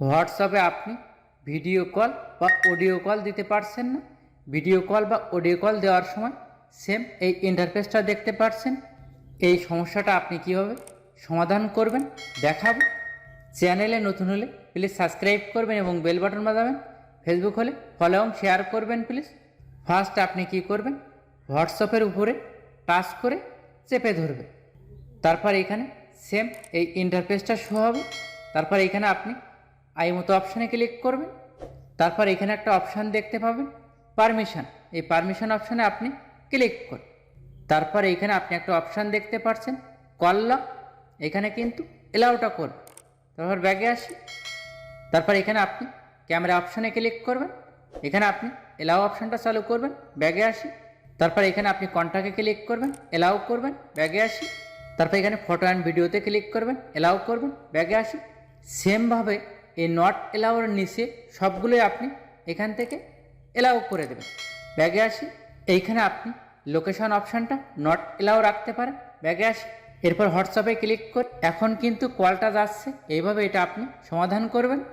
হোয়াটসঅ্যাপে আপনি video call বা অডিও কল দিতে পারছেন না। ভিডিও কল বা অডিও কল দেওয়ার সময় সেম এই ইন্টারফেসটা দেখতে পাচ্ছেন এই সমস্যাটা আপনি কীভাবে সমাধান করবেন দেখাবো। চ্যানেলে নতুন হলে প্লিজ সাবস্ক্রাইব করবেন এবং বেল বাটন বাজাবেন। ফেসবুক হলে ফলো এবং শেয়ার করবেন প্লিজ ফার্স্ট আপনি কি করবেন? হোয়াটসঅ্যাপের উপরে টাচ করে চেপে ধরবেন। তারপর এখানে সেম এই ইন্টারফেসটা শো হবে। তারপর এখানে আপনি আই মতো অপশানে ক্লিক করবেন। তারপর এখানে একটা অপশান দেখতে পাবেন, পারমিশন। এই পারমিশন অপশানে আপনি ক্লিক করুন। তারপর এখানে আপনি একটা অপশান দেখতে পাচ্ছেন কল লক। এখানে কিন্তু এলাউটা করুন। তারপর ব্যাগে আসি। তারপর এখানে আপনি ক্যামেরা অপশানে ক্লিক করবেন। এখানে আপনি এলাও অপশানটা চালু করবেন, ব্যাগে আসি। তারপর এখানে আপনি কন্ট্যাক্টে ক্লিক করবেন এলাও করবেন, ব্যাগে আসি। তারপর এখানে ফটো অ্যান্ড ভিডিওতে ক্লিক করবেন এলাও করবেন, ব্যাগে আসি। সেমভাবে এই নট এলাওর নিচে সবগুলোই আপনি এখান থেকে এলাও করে দেবেন। ব্যাগে আসি, এইখানে আপনি লোকেশন অপশানটা নট এলাও রাখতে পারেন। ব্যাগে আসি, এরপর হোয়াটসঅ্যাপে ক্লিক করে, এখন কিন্তু কলটা যাচ্ছে, এইভাবে এটা আপনি সমাধান করবেন।